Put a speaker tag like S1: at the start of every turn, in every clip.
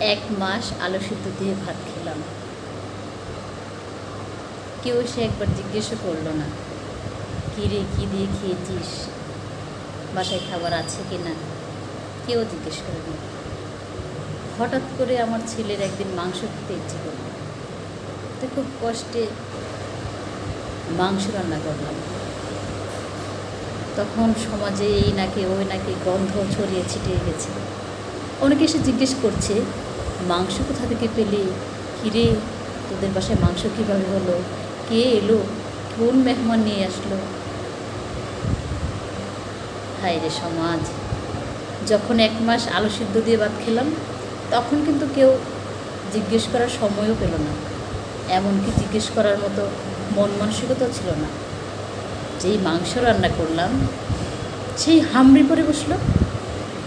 S1: এক মাস আলু সিদ্ধ দিয়ে ভাত খেলাম। কেউ সে একবার জিজ্ঞেসও করল না, কী রে, কী দিয়ে খেয়েছিস? বাসায় খাবার আছে কি না? কেউ জিজ্ঞেস করেনি। হঠাৎ করে আমার ছেলের একদিন মাংস খেতে ইচ্ছে করল। তো খুব কষ্টে মাংস রান্না করলাম। তখন সমাজে এই নাকি ওই নাকি গন্ধ ছড়িয়ে ছিটিয়ে গেছে। অনেকে এসে জিজ্ঞেস করছে, মাংস কোথা থেকে পেলে? কিরে? তোদের বাসায় মাংস কীভাবে হলো? কে এলো? কোন মেহমান নিয়ে আসলো? হায় রে সমাজ! যখন এক মাস আলু সিদ্ধ দিয়ে ভাত খেলাম, তখন কিন্তু কেউ জিজ্ঞেস করার সময়ও পেল না। এমনকি জিজ্ঞেস করার মতো মন মানসিকতাও ছিল না। যেই মাংস রান্না করলাম, সেই হামড়ি পরে বসল।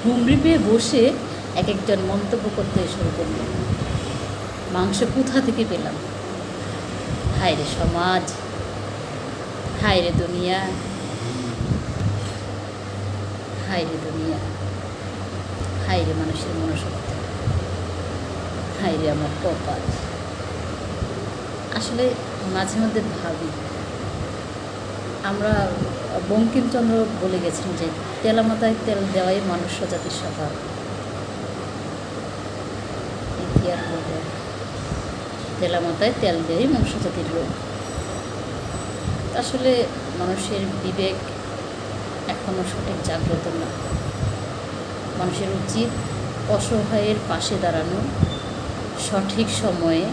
S1: হুমড়ি পেয়ে বসে এক একজন মন্তব্য করতে শুরু করল মাংস কোথা থেকে পেলাম? হায় রে সমাজ হায় রে দুনিয়া হায় রে দুনিয়া হায় রে মানুষের মনসত্ব হায় রে আমার কপাল। আসলে মাঝে মধ্যে ভাবি, আমরা বঙ্কিমচন্দ্র বলে গেছেন যে, তেলামাতায় তেল দেওয়াই মানুষ জাতির স্বভাব। কি আর বলব তেলামাতায় তেল দেওয়াই মনুষ্য জাতির লোক আসলে মানুষের বিবেক এখনও সঠিক জাগ্রত না। মানুষের উচিত অসহায়ের পাশে দাঁড়ানো, সঠিক সময়ে,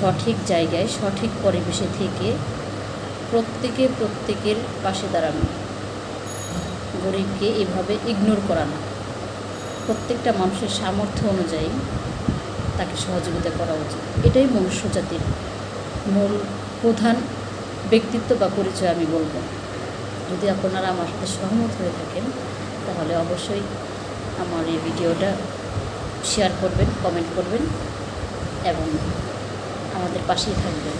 S1: সঠিক জায়গায়, সঠিক পরিবেশে থেকে প্রত্যেকে প্রত্যেকের পাশে দাঁড়ানো। গরিবকে এভাবে ইগনোর করা না। প্রত্যেকটা মানুষের সামর্থ্য অনুযায়ী তাকে সহযোগিতা করা উচিত। এটাই মনুষ্য জাতির মূল প্রধান ব্যক্তিত্ব বা পরিচয় আমি বলব। যদি আপনারা আমার সাথে সহমত হয়ে থাকেন, তাহলে অবশ্যই আমার এই ভিডিওটা শেয়ার করবেন কমেন্ট করবেন এবং আমাদের পাশেই থাকবেন।